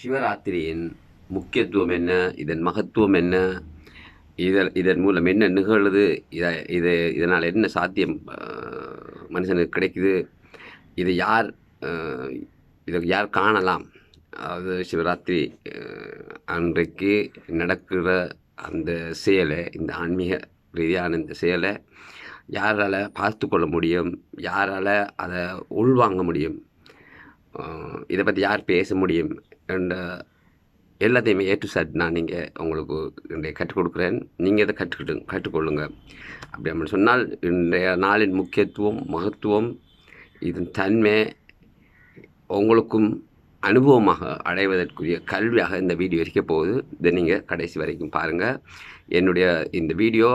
சிவராத்திரியின் முக்கியத்துவம் என்ன? இதன் மகத்துவம் என்ன? இதன் இதன் மூலம் என்ன நிகழுது? இதை இது இதனால் என்ன சாத்தியம் மனுஷனுக்கு கிடைக்குது? இதை யார் இதை யார் காணலாம்? அதாவது சிவராத்திரி அன்றைக்கு நடக்கிற அந்த செயலை இந்த ஆன்மீக ரீதியான இந்த செயலை யாரால் பார்த்து கொள்ள முடியும்? யாரால் அதை உள்வாங்க முடியும்? இதை பற்றி யார் பேச முடியும்? அண்ட் uh, எல்லாத்தையுமே ஏ டு சட் நான் நீங்கள் உங்களுக்கு இன்றைய கற்றுக் கொடுக்குறேன் நீங்கள் இதை கற்றுக்கிட்டு கற்றுக்கொள்ளுங்க. அப்படி அப்படின்னு சொன்னால் இன்றைய நாளின் முக்கியத்துவம் மகத்துவம் இதன் தன்மை உங்களுக்கும் அனுபவமாக அடைவதற்குரிய கல்வியாக இந்த வீடியோ இருக்க போகுது. இதை நீங்கள் கடைசி வரைக்கும் பாருங்கள் என்னுடைய இந்த வீடியோ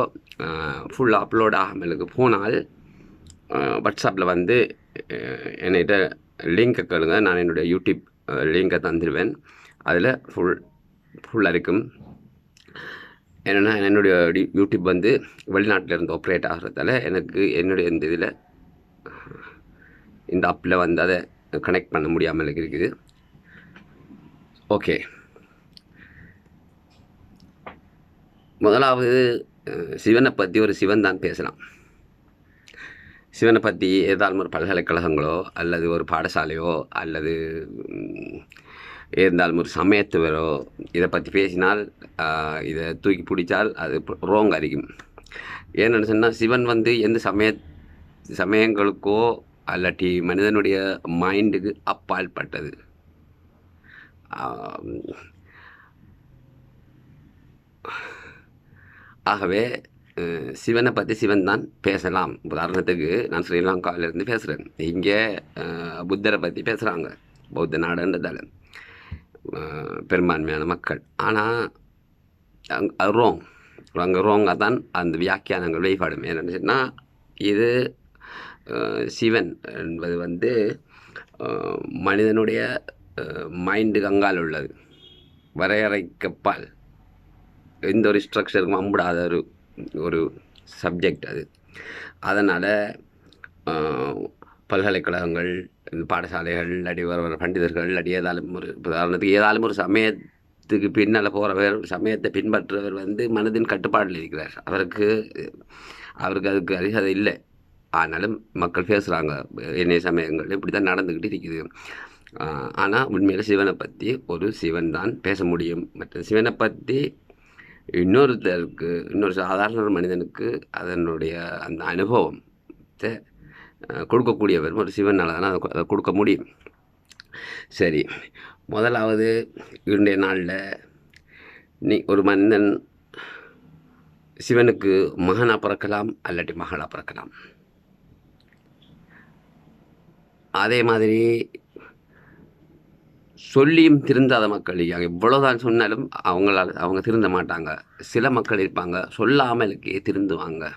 ஃபுல் அப்லோட் ஆகாமலுக்கு போனால் வாட்ஸ்அப்பில் வந்து என்கிட்ட லிங்கை கேளுங்க. நான் என்னுடைய யூடியூப் லிங்கை தந்துடுவேன் அதில் ஃபுல் ஃபுல்லாக இருக்கும். என்னென்னா என்னுடைய டி- யூடியூப் வந்து வெளிநாட்டில் இருந்து ஆப்ரேட் ஆகிறதால எனக்கு என்னுடைய இந்த இதில் இந்த அப்பில் வந்து அதை கனெக்ட் பண்ண முடியாமல் இருக்குது. ஓகே முதலாவது சிவனை பற்றி ஒரு சிவன் தான் பேசலாம். சிவனை பற்றி ஏதாலும் ஒரு பல்கலைக்கழகங்களோ அல்லது ஒரு பாடசாலையோ அல்லது இருந்தாலும் ஒரு சமயத்துவரோ இதை பற்றி பேசினால் இதை தூக்கி பிடிச்சால் அது ரோங் அறிக்கும் ஏன்னு சொன்னால் சிவன் வந்து எந்த சமய சமயங்களுக்கோ அல்லாட்டி மனிதனுடைய மைண்டுக்கு அப்பாற்பட்டது ஆகவே சிவனை பற்றி சிவன் தான் பேசலாம். உதாரணத்துக்கு நான் ஸ்ரீலங்காவிலேருந்து பேசுகிறேன் இங்கே புத்தரை பற்றி பேசுகிறாங்க பௌத்த நாடுன்றதால பெரும்பான்மையான மக்கள். ஆனால் அங் ரோங் அங்கே ரோங்காக தான் அந்த வியாக்கியானங்கள் வெளிப்படும் என்னென்னு சொன்னால் இது சிவன் என்பது வந்து மனிதனுடைய மைண்டு கங்கால் உள்ளது. வரையறைக்கப்பால் எந்த ஒரு ஸ்ட்ரக்சருக்கும் அம்புடாத ஒரு ஒரு சப்ஜெக்ட் அது. அதனால் பல்கலைக்கழகங்கள் பாடசாலைகள் அடி வர வர பண்டிதர்கள் அடி ஏதாலும் ஒரு உதாரணத்துக்கு ஏதாலும் ஒரு சமயத்துக்கு பின்னால் போகிறவர் சமயத்தை பின்பற்றுறவர் வந்து மனதின் கட்டுப்பாடில் இருக்கிறார். அவருக்கு அவருக்கு அதுக்கு அதிகாரம் இல்லை. ஆனாலும் மக்கள் பேசுகிறாங்க என்னைய சமயங்கள் இப்படி தான் நடந்துக்கிட்டு இருக்குது ஆனால் உண்மையில் சிவனை பற்றி ஒரு சிவன் தான் பேச முடியும். மற்ற சிவனை பற்றி இன்னொருத்தருக்கு இன்னொரு சாதாரண ஒரு மனிதனுக்கு அதனுடைய அந்த அனுபவத்தை கொடுக்கக்கூடிய கொடுக்கக்கூடியவர் ஒரு சிவனால் தானே அதை அதை கொடுக்க முடியும். சரி முதலாவது இன்றைய நாளில் நீ ஒரு மனிதன் சிவனுக்கு மகனாக பிறக்கலாம் அல்லாட்டி மகளாக பிறக்கலாம். அதே மாதிரி சொல்லியும் திருந்தாத மக்கள் இருக்காங்க எவ்வளோதான் சொன்னாலும் அவங்களால் அவங்க திருந்த மாட்டாங்க. சில மக்கள் இருப்பாங்க. சொல்லாமலுக்கே திருந்துவாங்க.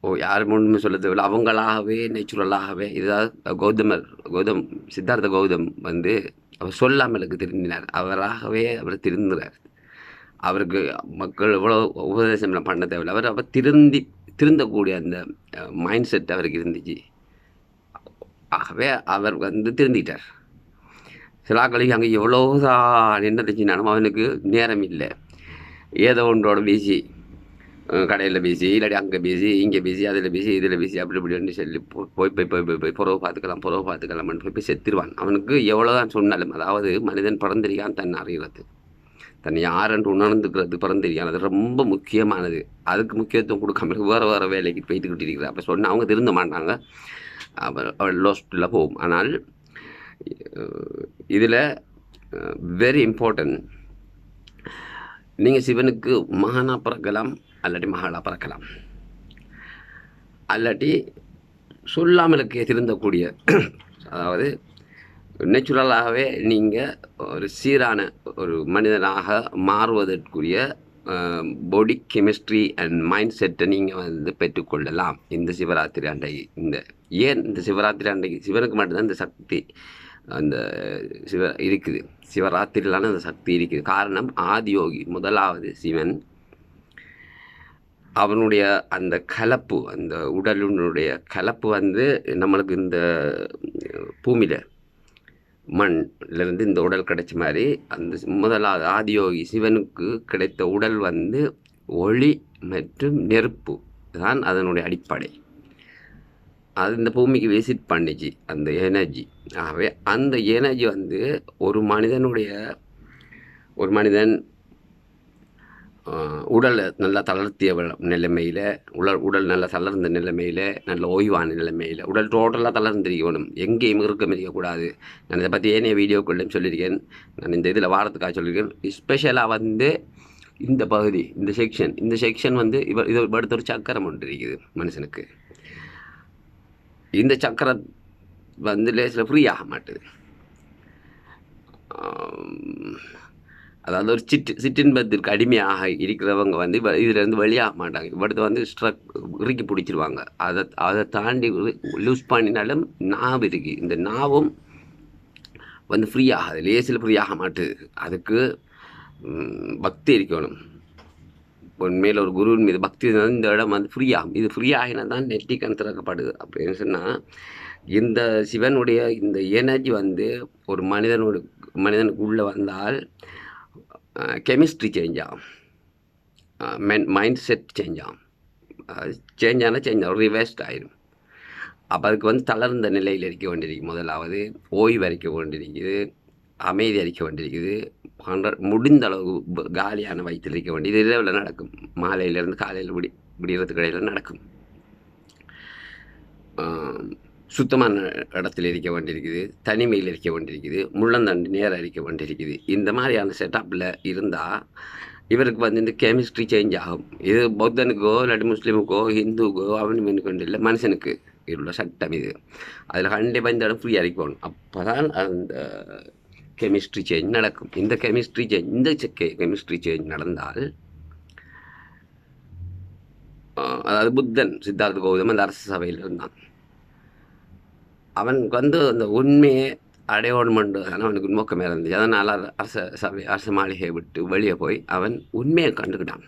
ஓ யாரும் ஒன்றுமே சொல்ல தேவையில்ல அவங்களாகவே நேச்சுரலாகவே இதாவது கௌதமர் கௌதம் சித்தார்த்த கௌதம் வந்து அவர் சொல்லாமலுக்கு திருந்தினார். அவராகவே அவர் திருந்துறார். அவருக்கு மக்கள் எவ்வளோ உபதேசம் பண்ண தேவையில்லை. அவர் அவர் திருந்தி திருந்தக்கூடிய அந்த மைண்ட் செட் அவருக்கு இருந்துச்சு. ஆகவே அவர் வந்து திருந்திட்டார். சிலாக்களுக்கு அங்கே எவ்வளோதான் என்ன தச்சினாலும் அவனுக்கு நேரம் இல்லை. ஏதோ ஒன்றோட பிஸி கடையில் பிஸி இல்லாட்டி அங்கே பிஸி இங்கே பிஸி அதில் பிஸி இதில் பிஸி அப்படி இப்படின்னு சொல்லி போய் போய் போய் போய் போய் புறவு பார்த்துக்கலாம் புறவு பார்த்துக்கலாம்னு போய் போய் செத்துருவான். அவனுக்கு எவ்வளோதான் சொன்னாலும் அதாவது மனிதன் பிறந்திருக்கான் தன் அறிகிறது தன்னை யாரென்று உணர்ந்துக்கிறது பிறந்திருக்கான் அது ரொம்ப முக்கியமானது. அதுக்கு முக்கியத்துவம் கொடுக்காம வேறு வேறு வேலைக்கு போய்த்துக்கிட்டு இருக்கிறார் அப்போ சொன்னால் அவங்க திருந்த மாட்டாங்க. அவர் அவள் லோஸ்டில் போகும். ஆனால் இதில் வெரி இம்பார்ட்டன்ட் நீங்கள் சிவனுக்கு மகனாக பிறக்கலாம் அல்லாட்டி மகளாக பிறக்கலாம். அல்லாட்டி சொல்லாமலுக்கு திருந்தக்கூடிய அதாவது நேச்சுரலாகவே நீங்கள் ஒரு சீரான ஒரு மனிதனாக மாறுவதற்குரிய பாடி கெமிஸ்ட்ரி அண்ட் மைண்ட் செட்டை நீங்கள் வந்து பெற்றுக்கொள்ளலாம் இந்த சிவராத்திரி அன்றைக்கு இந்த ஏன் இந்த சிவராத்திரி அன்றைக்கு சிவனுக்கு மட்டும்தான் இந்த சக்தி அந்த சிவ இருக்குது. சிவராத்திரியிலான அந்த சக்தி இருக்குது. காரணம் ஆதியோகி முதலாவது சிவன். அவனுடைய அந்த கலப்பு அந்த உடலினுடைய கலப்பு வந்து நம்மளுக்கு இந்த பூமியில் மண்லேருந்து இந்த உடல் கிடைச்ச மாதிரி அந்த முதலாவது ஆதியோகி சிவனுக்கு கிடைத்த உடல் வந்து ஒளி மற்றும் நெருப்பு. தான் அதனுடைய அடிப்படை. அது இந்த பூமிக்கு விசிட் பண்ணிச்சு அந்த எனர்ஜி ஆகவே அந்த எனர்ஜி வந்து ஒரு மனிதனுடைய ஒரு மனிதன் உடலை நல்லா தளர்த்திய நிலைமையில் உடல் உடல் நல்லா தளர்ந்த நிலைமையில் நல்ல ஓய்வான நிலைமையில் உடல் டோட்டலாக தளர்ந்திருக்கணும். எங்கேயும் இருக்கம் இருக்கக்கூடாது நான் இதை பற்றி ஏனைய வீடியோக்குள்ளையும் சொல்லியிருக்கேன். நான் இந்த இதில் வாரத்துக்காக சொல்லியிருக்கேன். ஸ்பெஷலாக வந்து இந்த பகுதி இந்த செக்ஷன் இந்த செக்ஷன் வந்து இவ இது அடுத்த ஒரு சக்கரம் ஒன்று இருக்குது மனுஷனுக்கு. இந்த சக்கரம் வந்து லேசில் ஃப்ரீ ஆக மாட்டுது. அதாவது ஒரு சிட்டு சிற்றின்பத்திற்கு அடிமையாக இருக்கிறவங்க வந்து இதுலேருந்து வெளியாக மாட்டாங்க. இவடுத்து வந்து ஸ்ட்ரக் இறுக்கி பிடிச்சிருவாங்க. அதை அதை தாண்டி லூஸ் பண்ணினாலும் நாவு இருக்குது இந்த நாவும் வந்து ஃப்ரீ ஆகாது. லேசில் ஃப்ரீ ஆக மாட்டுது. அதுக்கு பக்தி இருக்கணும். உண்மையில் ஒரு குருவின் மீது பக்தி இருந்தால் இந்த இடம் வந்து ஃப்ரீ ஆகும். இது ஃப்ரீ ஆகினா தான் நெட்டி கண் திறக்கப்படுது. அப்படின்னு சொன்னால் இந்த சிவனுடைய இந்த எனர்ஜி வந்து ஒரு மனிதனோட மனிதனுக்கு உள்ளே வந்தால் கெமிஸ்ட்ரி சேஞ்ச் ஆகும். மென் மைண்ட் செட் சேஞ்ச் ஆகும். சேஞ்ச் ஆனால் சேஞ்ச் ஆகும். ரிவர்ஸ்ட் ஆயிடும் அப்போ அதுக்கு வந்து தளர்ந்த நிலையில் இருக்க வேண்டியிருக்கு முதலாவது ஓய்வு அரைக்க வேண்டியிருக்குது. அமைதி அரைக்க வேண்டியிருக்குது. பண்ற முடிந்த அளவு காலியான வயிற்றில் இருக்க வேண்டியது. இரவில் நடக்கும். மாலையிலேருந்து காலையில் விடி விடிகிறதுக்கு இடையில நடக்கும். சுத்தமான இடத்துல இருக்க வேண்டியிருக்குது தனிமையில் இருக்க வேண்டியிருக்குது முள்ளந்தண்டு நேரம் இருக்க வேண்டியிருக்குது. இந்த மாதிரியான செட்டப்பில் இருந்தால் இவருக்கு வந்து இந்த கெமிஸ்ட்ரி சேஞ்ச் ஆகும். இது பௌத்தனுக்கோ இல்லாட்டி முஸ்லீமுக்கோ ஹிந்துக்கோ அவனுக்கு இல்லை மனுஷனுக்கு உள்ள சட்டம் இது. அதில் கண்டிப்பாக இந்த இடம் ஃப்ரீயாக இருக்கணும் அப்போ தான் அந்த கெமிஸ்ட்ரி சேஞ்ச் நடக்கும். இந்த கெமிஸ்ட்ரி சேஞ்ச் இந்த கெமிஸ்ட்ரி சேஞ்ச் நடந்தால் அதாவது புத்தன் சித்தார்த்த கௌதம் அந்த அரசு சபையில் இருந்தான். அவனுக்கு வந்து அந்த உண்மையை ஆனால் அவனுக்கு நோக்கமே இருந்துச்சு. அதனால் அரச சபை அரச மாளிகையை விட்டு வெளியே போய் அவன் உண்மையை கண்டுக்கிட்டான்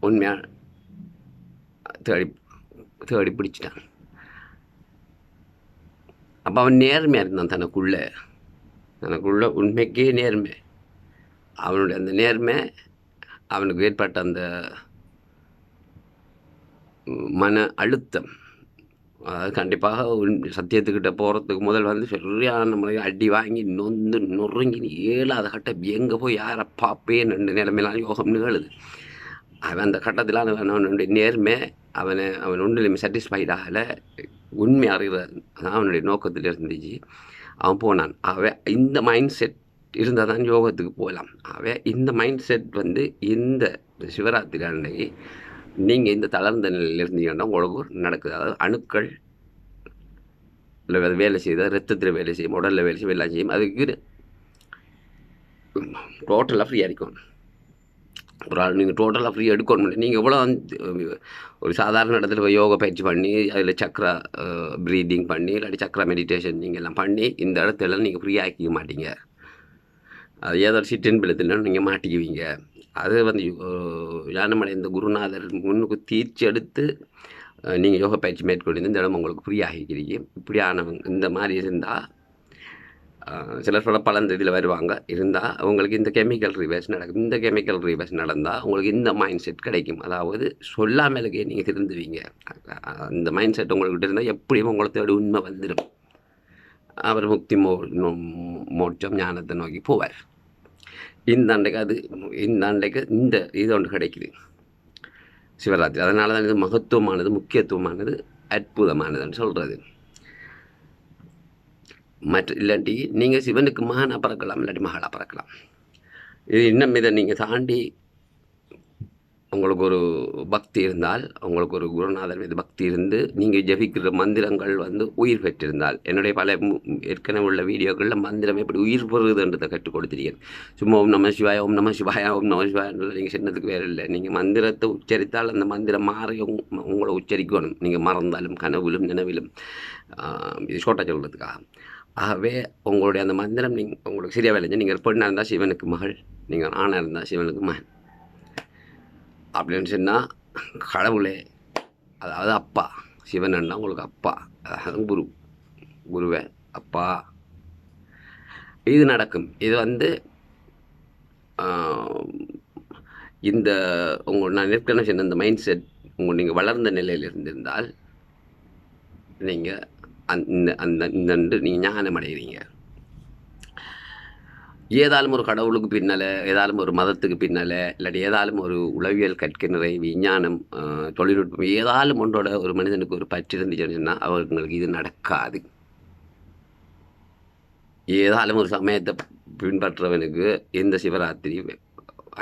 உண்மையாக தேடி தேடி பிடிச்சிட்டான். அப்போ அவன் நேர்மையாக இருந்தான் தனக்குள்ளே. தனக்குள்ள உண்மைக்கே நேர்மை. அவனுடைய அந்த நேர்மை அவனுக்கு ஏற்பட்ட அந்த மன அழுத்தம். அதாவது கண்டிப்பாக உண்- சத்தியத்துக்கிட்ட போகிறதுக்கு முதல் வந்து சரியான முறையில் அடி வாங்கி நொந்து நொறுங்கி ஏழாத கட்டம் எங்கே போய் யாரை பார்ப்பேன் ரெண்டு நிலைமையிலாம் யோகம் நிகழுது. அவன் அந்த கட்டத்தில் அவன் அவனுடைய நேர்மை அவனை அவன் ஒன்றிலுமே சாட்டிஸ்ஃபைட் ஆகலை. உண்மை அறிகிற அதான் அவனுடைய நோக்கத்தில் இருந்துச்சு. அவன் போனான். அவன் இந்த மைண்ட் செட் இருந்தால் தான் யோகத்துக்கு போகலாம். அவன் இந்த மைண்ட் செட் வந்து இந்த சிவராத்திரி அன்னைக்கு நீங்கள் இந்த தளர்ந்த நிலையில் இருந்தீங்கன்னா உங்களுக்கு நடக்குது. அதாவது அணுக்கள் இல்லை அது வேலை செய்தால் ரத்தத்தில் வேலை செய்யும் உடலில் வேலை செய்யும் எல்லாம் செய்யும். அதுக்கு டோட்டலாக ஃப்ரீயாக இருக்கும் ஒரு ஆள் நீங்கள் டோட்டலாக ஃப்ரீ எடுக்கணும் நீங்கள் எவ்வளோ வந்து ஒரு சாதாரண இடத்துல போய் யோகா பயிற்சி பண்ணி அதில் சக்ரா ப்ரீதிங் பண்ணி இல்லாட்டி சக்ரா மெடிடேஷன் நீங்கள் எல்லாம் பண்ணி இந்த இடத்துல நீங்கள் ஃப்ரீ ஆக்கிக்க மாட்டீங்க. அது ஏதோ சிட்டின் பிளத்தில் நீங்கள் மாட்டிக்குவீங்க. அது வந்து ஞானமடைந்த குருநாதர் முன்னுக்கு தீர்ச்சி எடுத்து நீங்கள் யோகா பயிற்சி மேற்கொண்டு இந்த இடம் உங்களுக்கு ஃப்ரீ இப்படியானவங்க இந்த மாதிரி இருந்தால் சிலர் சொல்ல பலந்த இதில் வருவாங்க. இருந்தால் அவங்களுக்கு இந்த கெமிக்கல் ரிவர்ஸ் நடக்கும். இந்த கெமிக்கல் ரிவர்ஸ் நடந்தால் உங்களுக்கு இந்த மைண்ட் செட் கிடைக்கும். அதாவது சொல்லாமலுக்கே நீங்கள் திருந்துவீங்க. அந்த மைண்ட் செட் உங்கள்கிட்ட இருந்தால் எப்படியும் உங்களை தேடி உண்மை வந்துடும் அவர் முக்தி மோ மோட்சம் ஞானத்தை நோக்கி போவார். இந்த அன்றைக்கு அது இந்த அன்றைக்கு இந்த இது ஒன்று கிடைக்குது. சிவராத்திரி. அதனால தான் இது மகத்துவமானது முக்கியத்துவமானது அற்புதமானதுன்னு சொல்கிறது மற்ற இல்லாட்டி நீங்கள் சிவனுக்கு மகனாக பிறக்கலாம் இல்லாட்டி மகளாக பிறக்கலாம். இது இன்னும் இதை நீங்கள் தாண்டி உங்களுக்கு ஒரு பக்தி இருந்தால் உங்களுக்கு ஒரு குருநாதர் மீது பக்தி இருந்து நீங்கள் ஜபிக்கிற மந்திரங்கள் வந்து உயிர் பெற்றிருந்தால். என்னுடைய பல ஏற்கனவே உள்ள வீடியோக்களில் மந்திரம் எப்படி உயிர் பெறுதுன்றதை கற்றுக் கொடுத்துருக்கேன். சும்மா ஓம் நம சிவாய ஓம் நம சிவாய ஓம் நம சிவாய நீங்கள் சின்னதுக்கு வேறு இல்லை. நீங்கள் மந்திரத்தை உச்சரித்தால் அந்த மந்திரம் மாறி உங்களை உச்சரிக்கணும். நீங்கள் மறந்தாலும் கனவிலும் நினைவிலும். இது ஷோட்டாக சொல்கிறதுக்காக ஆகவே உங்களுடைய அந்த மந்திரம் நீங்கள் உங்களுக்கு சரியாக வேலை நீங்கள் பெண்ணாக இருந்தால் சிவனுக்கு மகள் நீங்கள் ஆணாக இருந்தால் சிவனுக்கு மகன். அப்படின்னு சொன்னால் கடவுளே. அதாவது அப்பா. சிவன் அண்ணா உங்களுக்கு அப்பா. அதாவது குரு. குருவே. அப்பா. இது நடக்கும். இது வந்து இந்த உங்கள் நான் ஏற்கனவே சொன்ன இந்த மைண்ட் செட் உங்கள் நீங்கள் வளர்ந்த நிலையில் இருந்திருந்தால் நீங்கள் அந்த அந்த இந்த நீங்கள் ஞானம் அடைகிறீங்க ஏதாலும் ஒரு கடவுளுக்கு பின்னால் ஏதாலும் ஒரு மதத்துக்கு பின்னால் இல்லாட்டி ஏதாலும் ஒரு உளவியல் கற்கிணறை விஞ்ஞானம் தொழில்நுட்பம் ஏதாலும் ஒன்றோட ஒரு மனிதனுக்கு ஒரு பற்று இருந்துச்சுன்னு சொன்னால் அவங்களுக்கு இது நடக்காது. ஏதாலும் ஒரு சமயத்தை பின்பற்றவனுக்கு எந்த சிவராத்திரி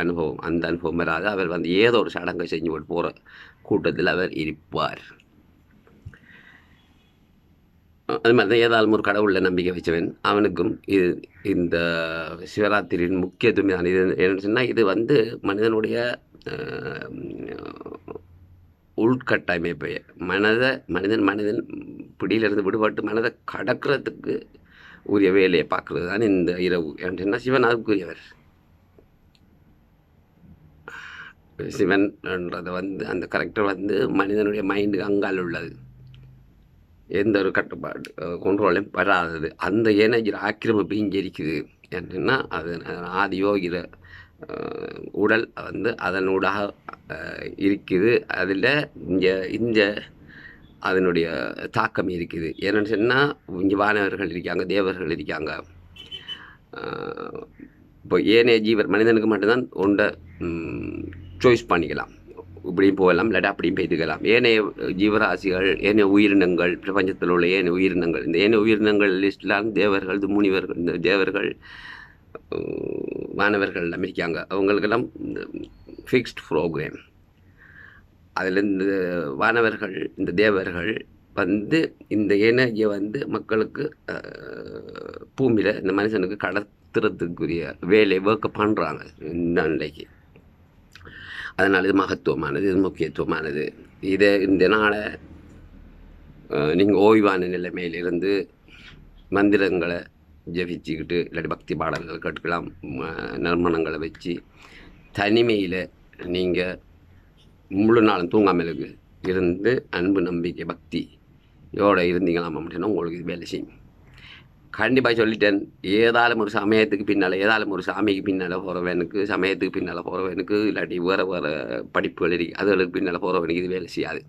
அனுபவம் அந்த அனுபவம் வராது. அவர் வந்து ஏதோ ஒரு சடங்கை செஞ்சு போட்டு போகிற கூட்டத்தில் அவர் இருப்பார். அது மாதிரி தான் ஏதாலும் ஒரு கடவுளில் நம்பிக்கை வச்சவன் அவனுக்கும் இது இந்த சிவராத்திரியின் முக்கியத்துவம் தான் இது என்னன்னு சொன்னால் இது வந்து மனிதனுடைய ஆஹ், உள்கட்டமைப்பை மனதை மனிதன் மனிதன் பிடியிலிருந்து விடுபட்டு மனதை கடக்கிறதுக்கு உரிய வேலையை பார்க்குறது தான் இந்த இரவு. ஏன்னு சிவன் அதுக்குரியவர். சிவன்ன்றது வந்து அந்த கரெக்டர் வந்து மனிதனுடைய மைண்டுக்கு அங்கால் உள்ளது. எந்த ஒரு கட்டுப்பாடு கொண்ட்ரோலையும் வராதது. அந்த எனர்ஜியில் ஆக்கிரமிப்பு இங்கே இருக்குது. அது ஆதி யோகிர உடல் வந்து அதனூடாக இருக்குது. அதில் இங்கே இந்த அதனுடைய தாக்கம் இருக்குது. ஏன்னு சொன்னால் இங்கே வானவர்கள் இருக்காங்க தேவர்கள் இருக்காங்க. இப்போ ஏனைய ஜீவர் மனிதனுக்கு மட்டும்தான் ஒன்றை சாய்ஸ் பண்ணிக்கலாம். இப்படியும் போகலாம் இல்லாட்டி அப்படியும் பெய்துக்கலாம். ஏனைய ஜீவராசிகள் ஏனைய உயிரினங்கள் பிரபஞ்சத்தில் உள்ள ஏனைய உயிரினங்கள் இந்த ஏனைய உயிரினங்கள் லிஸ்ட்லாம் தேவர்கள் முனிவர்கள் இந்த தேவர்கள் மாணவர்கள் வானவர்கள் எல்லாம் இருக்காங்க. அவங்களுக்கெல்லாம் ஃபிக்ஸ்ட் ப்ரோக்ராம் அதில் இந்த வானவர்கள் இந்த தேவர்கள் வந்து இந்த எனர்ஜியை வந்து மக்களுக்கு பூமியில் இந்த மனுஷனுக்கு கடத்துறதுக்குரிய வேலை ஒர்க்கை பண்ணுறாங்க இந்த அன்றைக்கு அதனால் இது மகத்துவமானது இது முக்கியத்துவமானது. இதை இந்த நாளை நீங்கள் ஓய்வான நிலைமையிலிருந்து மந்திரங்களை ஜபிச்சுக்கிட்டு இல்லாட்டி பக்தி பாடல்கள் கேட்கலாம் நறுமணங்களை வச்சு தனிமையில் நீங்கள் முழு நாளும் தூங்காமலுக்கு இருந்து அன்பு நம்பிக்கை பக்தி யோட இருந்தீங்களாம் அப்படின்னா உங்களுக்கு இது வேலை செய்யும். கண்டிப்பாக சொல்லிட்டேன். ஏதாலும் ஒரு சமயத்துக்கு பின்னால் ஏதாலும் ஒரு சாமிக்கு பின்னால் போகிறவனுக்கு சமயத்துக்கு பின்னால் போகிறவனுக்கு இல்லாட்டி வேறு வேறு படிப்புகள் இருக்கு அதுகளுக்கு பின்னால் போகிறவனுக்கு இது வேலை செய்யாது.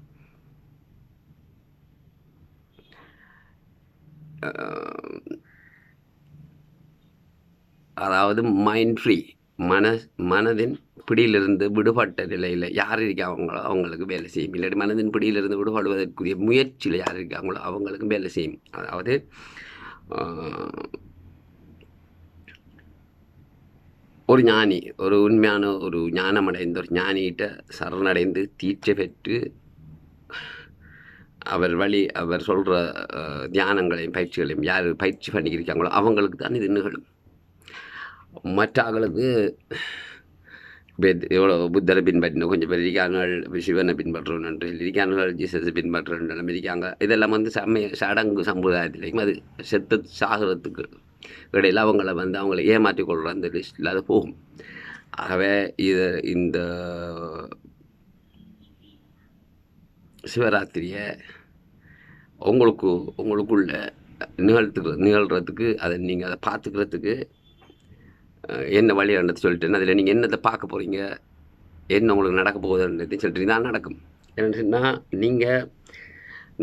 அதாவது மைண்ட் ஃப்ரீ மன மனதின் பிடியிலிருந்து விடுபட்ட நிலையில் யார் இருக்காங்களோ அவங்களுக்கு வேலை செய்யும். இல்லாட்டி மனதின் பிடியிலிருந்து விடுபடுவதற்குரிய முயற்சியில் யார் இருக்காங்களோ அவங்களுக்கும் வேலை செய்யும். அதாவது ஒரு ஞானி ஒரு உண்மையான ஒரு ஞானம் அடைந்து ஒரு ஞானிகிட்ட சரணடைந்து தீட்சை பெற்று அவர் வழி அவர் சொல்கிற தியானங்களையும் பயிற்சிகளையும் யார் பயிற்சி பண்ணியிருக்காங்களோ அவங்களுக்கு தான் இது நிகழும். மற்ற ஆளுக்கு எவ்வளோ புத்தரை பின்பற்றணும் கொஞ்சம் பேர் இருக்காங்க சிவனை பின்பற்றுறோன்னு இருக்காங்க ஜீசஸை பின்பற்றணும் இருக்காங்க. இதெல்லாம் வந்து சமய சடங்கு சம்பிரதாயத்திலையும் அது செத்து சாகிறதுக்கு இடையில் அவங்கள வந்து அவங்கள ஏமாற்றி கொள்கிற அந்த லிஸ்ட்டில் அது போகும். ஆகவே இது இந்த சிவராத்திரியை உங்களுக்கு உங்களுக்குள்ள நிகழ்த்துக்கு நிகழ்கிறதுக்கு அதை நீங்கள் அதை பார்த்துக்கிறதுக்கு என்ன என்ன வழியாண்டது சொல்லிட்டு அதில் நீங்கள் என்னத்தை பார்க்க போகிறீங்க? என்ன உங்களுக்கு நடக்க போகுதுன்றது சொல்லிட்டு தான் நடக்கும். என்னென்னு சொன்னால் நீங்கள்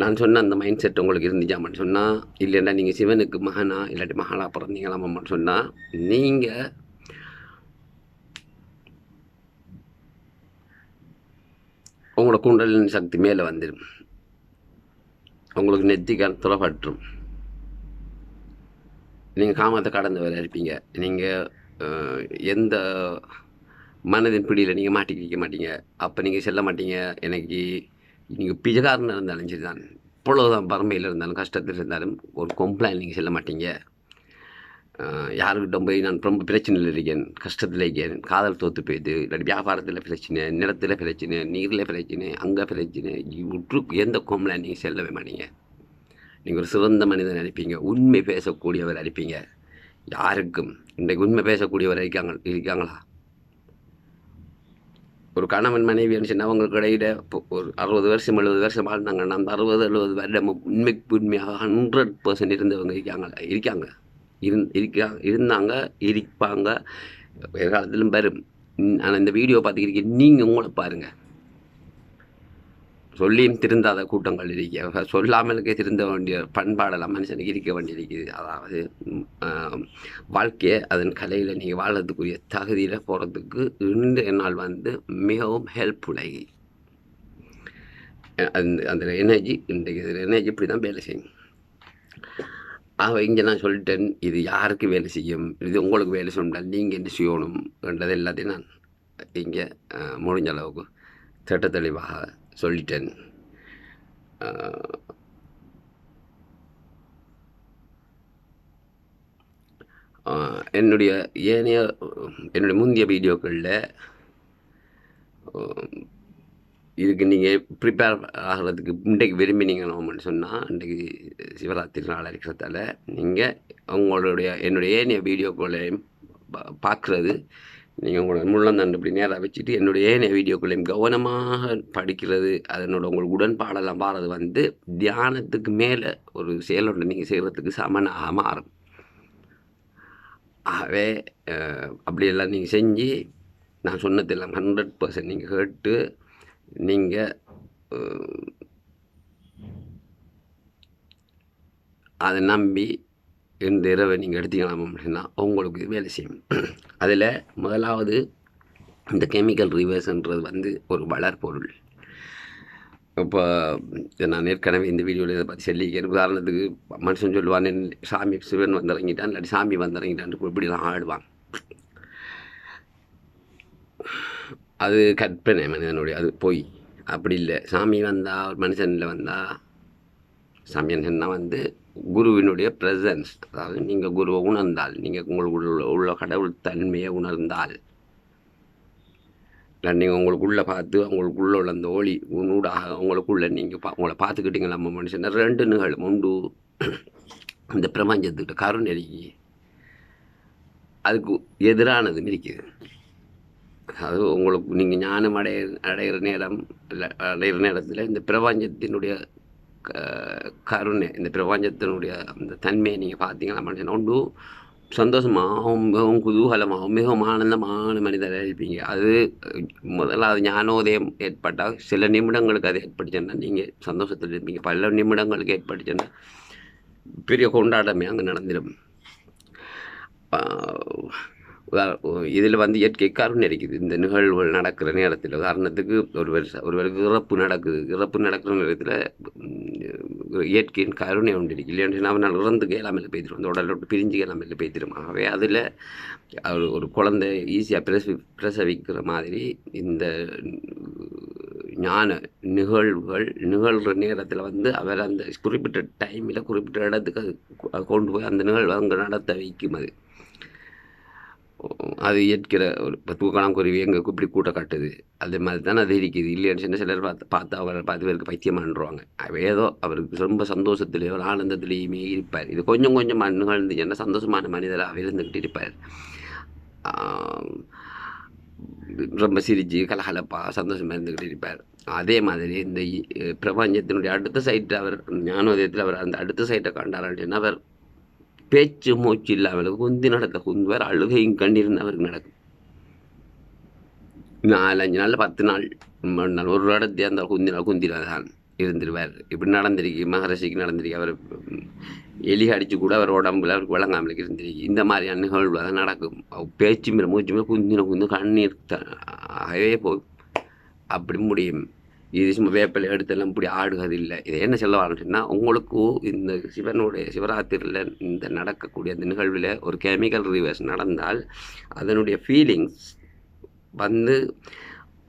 நான் சொன்ன அந்த மைண்ட் செட் உங்களுக்கு இருந்துச்சாமான்னு சொன்னால் இல்லைன்னா நீங்கள் சிவனுக்கு மகனா இல்லாட்டி மகளா பிறந்தீங்களாமான்னு சொன்னால் நீங்கள் உங்களோட குண்டலின் சக்தி மேலே வந்துடும். உங்களுக்கு நெத்திக்கால் துறப்பற்றும் நீங்கள் காமத்தை கடந்து வேலை இருப்பீங்க. நீங்கள் எந்த மனதின் பிடியில் நீங்கள் மாட்டிக்க மாட்டீங்க? அப்போ நீங்கள் செல்ல மாட்டீங்க. எனக்கு நீங்கள் பிஜகாரன் இருந்தாலும் சரி தான் இவ்வளவுதான் பரமையில் இருந்தாலும் கஷ்டத்தில் இருந்தாலும் ஒரு கொம்ப்ளைண்ட் நீங்கள் செல்ல மாட்டீங்க. யாருக்கிட்ட போய் நான் ரொம்ப பிரச்சனையில் இருக்கேன். கஷ்டத்தில் இருக்கேன். காதல் தோற்று போயிடுது. இல்லாட்டி வியாபாரத்தில் பிரச்சனை நிலத்தில் பிரச்சனை நீரில் பிரச்சனை அங்கே பிரச்சனை. உற்று எந்த கொம்ப்ளைண்ட் நீங்கள் செல்லவே மாட்டீங்க. நீங்கள் ஒரு சிறந்த மனிதன் அனுப்பிங்க. உண்மை பேசக்கூடியவர் அனுப்பிங்க. யாருக்கும் இன்றைக்கு உண்மை பேசக்கூடியவர் இருக்காங்க இருக்காங்களா? ஒரு கணவன் மனைவி சொன்னால் அவங்களுக்கு இடையில இப்போ ஒரு அறுபது வருஷம் எழுபது வருஷம் வாழ்ந்தாங்கன்னா அந்த அறுபது எழுபது வருடம் உண்மைக்கு உண்மையாக ஹண்ட்ரட் பர்சன்ட் இருந்தவங்க இருக்காங்களா இருக்காங்க. இருந் இருக்கா இருந்தாங்க இருப்பாங்க. எதிர்காலத்திலும் வரும். ஆனால் இந்த வீடியோ பார்த்துக்கிறீங்க நீங்கள் உங்களை பாருங்கள் சொல்லியும் திருந்தாத கூட்டங்கள் இருக்க சொல்லாமலுக்கே திருந்த வேண்டிய பண்பாடெல்லாம் மனுஷனுக்கு இருக்க வேண்டியிருக்குது. அதாவது வாழ்க்கையை அதன் கலையில் நீங்கள் வாழறதுக்குரிய தகுதியில் போகிறதுக்கு இன்று நாள் வந்து மிகவும் ஹெல்ப்ஃபுல்லாகி அந்த அந்த எனர்ஜி இன்றைக்கு எனர்ஜி இப்படி தான் வேலை செய்யும். ஆக இங்கே நான் சொல்லிட்டேன் இது யாருக்கு வேலை செய்யும்? இது உங்களுக்கு வேலை செய்யணும் நீங்கள் என்ன செய்யணும்ன்றது எல்லாத்தையும் நான் இங்கே முடிஞ்ச அளவுக்கு திட்ட தெளிவாக சொல்லிட்டேன். என்னுடைய ஏனைய என்னுடைய முந்தைய வீடியோக்களில் இதுக்கு நீங்கள் ப்ரிப்பேர் ஆகிறதுக்கு இன்றைக்கு விரும்பினீங்கன்னு சொன்னால் இன்றைக்கு சிவராத்திரி நாள் இருக்கிறதால நீங்கள் உங்களுடைய என்னுடைய ஏனைய வீடியோக்களையும் பா- பார்க்குறது நீங்கள் உங்களோட முள்ளந்தண்டு இப்படி நேராக வச்சுட்டு என்னுடைய ஏனைய வீடியோக்களையும் கவனமாக படிக்கிறது. அதனோட உங்களுக்கு உடன்பாடெல்லாம் பாடுறது வந்து தியானத்துக்கு மேலே ஒரு செயலோட நீங்கள் செய்கிறதுக்கு சமனாக மாறும். ஆகவே அப்படியெல்லாம் நீங்கள் செஞ்சு நான் சொன்னதெல்லாம் ஹண்ட்ரட் பர்சன்ட் நீங்கள் கேட்டு நீங்கள் அதை நம்பி இந்த இரவை நீங்கள் எடுத்துக்கலாம் அப்படின்னா உங்களுக்கு வேலை செய்யும். அதில் முதலாவது இந்த கெமிக்கல் ரிவர்ஸ்ன்றது வந்து ஒரு வளர்பொருள். இப்போ நான் ஏற்கனவே இந்த வீடியோவில் இதை பற்றி சொல்லிக்கிறேன் உதாரணத்துக்கு மனுஷன் சொல்லுவான் சாமி சிவன் வந்திறங்கிட்டான் இல்லாட்டி சாமி வந்திறங்கிட்டான் இப்படிலாம் ஆடுவான். அது கற்பனை மனிதனுடைய அது பொய். அப்படி இல்லை. சாமி வந்தால் ஒரு மனுஷனில் வந்தால் சாமி என்ன வந்து குருவினுடைய ப்ரெசன்ஸ் அதாவது நீங்கள் குருவை உணர்ந்தால் நீங்கள் உங்களுக்குள்ள உள்ள கடவுள் தன்மையை உணர்ந்தால் இல்லை நீங்கள் உங்களுக்குள்ளே பார்த்து உங்களுக்குள்ளே உள்ள அந்த ஒளி உன்னூடாக உங்களுக்குள்ளே நீங்கள் பா உங்களை பார்த்துக்கிட்டீங்களா நம்ம மனுஷன்? ரெண்டு நிகழும் உண்டு இந்த பிரபஞ்சத்துக்கிட்ட கருணெறிக்கி அதுக்கு எதிரானதும் இருக்குது அது உங்களுக்கு நீங்கள் ஞானம் அடைய அடைகிற நேரம் இல்லை அடைகிற நேரத்தில் இந்த பிரபஞ்சத்தினுடைய கருணை இந்த பிரபஞ்சத்தினுடைய அந்த தன்மையை நீங்கள் பார்த்தீங்கன்னா மனுஷன் ஒன்று சந்தோஷமாகவும் மிகவும் குதூகலமாகவும் மிகவும் ஆனந்தமான மனிதராக இருப்பீங்க. அது முதலாவது ஞானோதயம் ஏற்பட்டால் சில நிமிடங்களுக்கு அது ஏற்பட்டுச்சுன்னா நீங்கள் சந்தோஷத்தில் இருப்பீங்க. பல நிமிடங்களுக்கு ஏற்பட்டுச்சுன்னா பெரிய கொண்டாட்டமே அங்கே நடந்துடும். இதில் வந்து இயற்கை கருணை இருக்குது இந்த நிகழ்வுகள் நடக்கிற நேரத்தில் உதாரணத்துக்கு ஒருவர் ஒருவருக்கு இறப்பு நடக்குது. இறப்பு நடக்கிற நேரத்தில் இயற்கையின் கருணை ஒன்று இருக்கு. இல்லைன்னு சொன்னால் அவனால் இறந்து கேளாமல் பேத்திரும் அந்த உடலை பிரிஞ்சு கேளாமல் பேத்திரும் ஆகவே அதில் அவர் ஒரு குழந்தை ஈஸியாக பிரசவி பிரசவிக்கிற மாதிரி இந்த ஞான நிகழ்வுகள் நிகழ்கிற நேரத்தில் வந்து அவர் அந்த குறிப்பிட்ட டைமில் குறிப்பிட்ட இடத்துக்கு அது கொண்டு போய் அந்த நிகழ்வு அங்கே நடத்த வைக்கும் அது. அது ஏற்கிற ஒரு இப்போ தூக்கணாங்குருவி எங்களுக்கு இப்படி கூட்ட காட்டுது அதே மாதிரி தானே அது இருக்குது. இல்லையான்னு சின்ன சிலர் பார்த்து பார்த்து அவரை பார்த்து பேருக்கு பைத்தியமான்றுவாங்க அவர் ஏதோ அவருக்கு ரொம்ப சந்தோஷத்துலேயோ ஆனந்தத்துலேயுமே இருப்பார். இது கொஞ்சம் கொஞ்சம் நிகழ்ந்துச்சுன்னா சந்தோஷமான மனிதராக இருந்துக்கிட்டு இருப்பார். ரொம்ப சிரிச்சு கலகலப்பாக சந்தோஷமாக இருந்துக்கிட்டு இருப்பார். அதே மாதிரி இந்த பிரபஞ்சத்தினுடைய அடுத்த சைட்டு அவர் ஞானோதயத்தில் அவர் அந்த அடுத்த சைட்டை கண்டாரான்னு அவர் பேச்சு மூச்சு இல்லாமல் குந்தி நடக்க குந்துவர் அழுகையும் கண்டிருந்தவருக்கு நடக்கும். நாலஞ்சு நாள் பத்து நாள் நாள் ஒரு இடத்தையே இருந்தால் குந்தி நாள் குந்தினால தான் இருந்துருவார். இப்படி நடந்திருக்கு மகரிஷிக்கு நடந்திருக்கு. அவர் எலி அடித்து கூட அவர் உடம்புல அவருக்கு விளங்காமலுக்கு இருந்திருக்கு. இந்த மாதிரியான நிகழ்வு தான் நடக்கும். அவ பேச்சு மேலே மூச்சு மேலே குந்தின குந்து கண்ணீர் த- ஆகவே போய் அப்படி முடியும். இது சும்மா வேப்பிலை எடுத்தெல்லாம் இப்படி ஆடுகிறது இல்லை. இதை என்ன சொல்ல வரேன்னா உங்களுக்கு இந்த சிவனுடைய சிவராத்திரியில் இந்த நடக்கக்கூடிய அந்த நிகழ்வில் ஒரு கெமிக்கல் ரிவர்ஸ் நடந்தால் அதனுடைய ஃபீலிங்ஸ் வந்து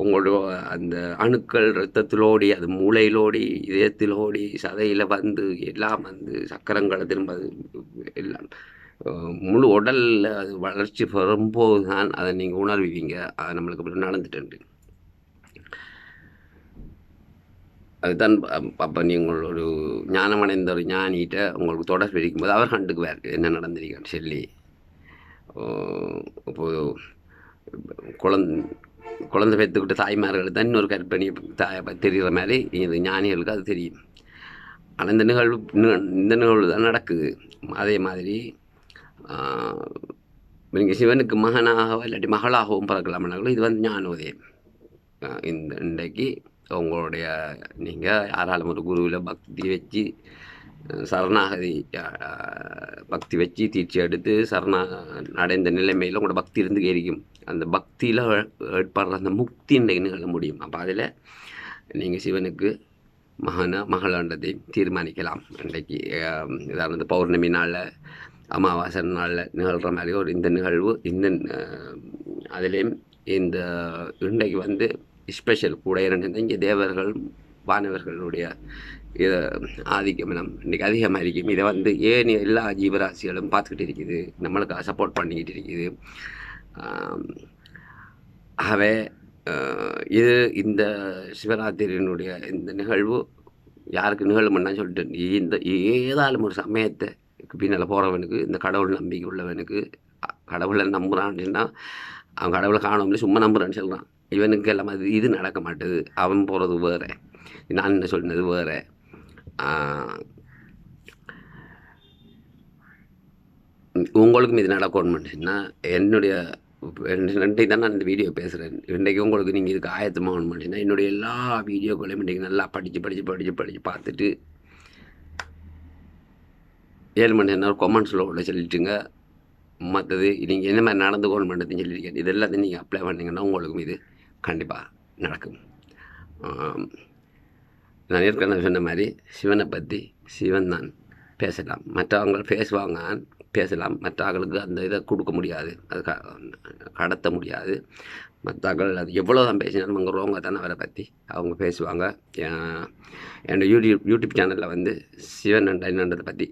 உங்களோட அந்த அணுக்கள் ரத்தத்திலோடி அது மூளையிலோடி இதயத்திலோடி சதையில் வந்து எல்லாம் வந்து சக்கரங்களை திரும்ப அது எல்லாம் முழு உடலில் அது வளர்ச்சி வரும்போது தான் அதை நீங்கள் உணர்வீங்க. அது நம்மளுக்கு அப்படி நடந்துட்டு அதுதான் அப்போ நீங்கள் ஒரு ஞானமடைந்த ஒரு ஞானிகிட்ட உங்களுக்கு தொடர்பு இருக்கும்போது அவர் கண்டுக்குவார் என்ன நடந்திருக்குன்னு சொல்லி. இப்போது குழந்தை குழந்தை பெற்றுக்கிட்ட தாய்மார்களுக்கு தான் இன்னொரு கற்பனை தாயை தெரிகிற மாதிரி இது ஞானிகளுக்கு அது தெரியும். ஆனால் இந்த நிகழ்வு இந்த நிகழ்வு தான் நடக்குது. அதே மாதிரி நீங்கள் சிவனுக்கு மகனாகவோ இல்லாட்டி மகளாகவும் பிறக்கலாம்னாலும் இது வந்து ஞானோதயம். இந்த இன்றைக்கு உங்களுடைய நீங்கள் யாராலும் ஒரு குருவில் பக்தி வச்சு சரணாகதி பக்தி வச்சு தீட்சி எடுத்து சரணா அடைந்த நிலைமையில் உங்களோட பக்தி இருந்து எரிக்கும் அந்த பக்தியில் ஏற்படுற அந்த முக்தி இன்றைக்கு நிகழ முடியும். அப்போ அதில் நீங்கள் சிவனுக்கு மகன மகளாண்டதை தீர்மானிக்கலாம். இன்றைக்கு ஆஹ் உதாரணத்து பௌர்ணமி நாளில் அமாவாசை நாளில் நிகழ்கிற மாதிரி ஒரு இந்த நிகழ்வு இந்த அதிலையும் அதுலேயும் இந்த இன்றைக்கு வந்து ஸ்பெஷல் கூட என்னென்னா இங்கே தேவர்கள் வானவர்களுடைய இதை ஆதிக்கமனம் இன்றைக்கி அதிகமாக இருக்கும். இதை வந்து ஏன் எல்லா ஜீவராசிகளும் பார்த்துக்கிட்டு இருக்குது? நம்மளுக்கு சப்போர்ட் பண்ணிக்கிட்டு இருக்குது. ஆகவே இது இந்த சிவராத்திரியினுடைய இந்த நிகழ்வு யாருக்கு நிகழும்னா சொல்லிட்டு இந்த ஏதாலும் ஒரு சமயத்தை பின்னால் போகிறவனுக்கு இந்த கடவுள் நம்பிக்கை உள்ளவனுக்கு கடவுளை கடவுளை நம்புறான்னு அவன் கடவுளை காணோம்னு சும்மா நம்புகிறான்னு சொல்கிறான் இவனுக்கு எல்லாம் அது இது நடக்க மாட்டுது. அவன் போகிறது வேறு. நான் என்ன சொன்னது வேறு? உங்களுக்கும் இது நடக்கணும்னுச்சுன்னா என்னுடைய நன்றி தான் நான் இந்த வீடியோ பேசுகிறேன் இன்றைக்கு உங்களுக்கு நீங்கள் இதுக்கு ஆயத்தமாகணும்னுச்சுன்னா என்னுடைய எல்லா வீடியோக்களையும் இன்றைக்கி நல்லா படித்து படித்து படித்து படித்து பார்த்துட்டு ஏழு மணி நேரம் கொமெண்ட்ஸில் உள்ள சொல்லிட்டுங்க. மற்றது நீங்கள் என்ன மாதிரி நடந்து நடந்துக்கணும் பண்ணுறதுன்னு சொல்லியிருக்கேன் இது எல்லாத்தையும் நீங்கள் அப்ளை பண்ணிங்கன்னா உங்களுக்கும் இது கண்டிப்பாக நடக்கும். நான் ஏற்கனவே சொன்ன மாதிரி சிவனை பற்றி சிவன் தான் பேசலாம். மற்றவங்க பேசுவாங்க பேசலாம். மற்றவர்களுக்கு அந்த இதை கொடுக்க முடியாது. அது க கடத்த முடியாது. மற்றவர்கள் அது எவ்வளோ தான் பேசினாலும் அங்கே ரோங்க தானே அவரை பற்றி அவங்க பேசுவாங்க. என்னோடய யூடியூப் யூடியூப் சேனலில் வந்து சிவன் அண்ட் என்னன்றதை பற்றி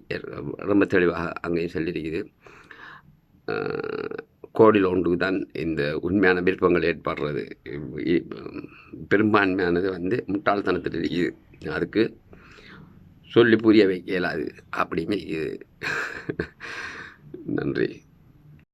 ரொம்ப தெளிவாக அங்கேயும் சொல்லியிருக்குது. கோடியில் ஒன்றுக்கு தான் இந்த உண்மையான விருப்பங்கள் ஏற்படுறது. பெரும்பான்மையானது வந்து முட்டாள்தனத்தில் இருக்குது அதுக்கு சொல்லி புரிய வைக்க இயலாது அப்படியுமே இது. நன்றி.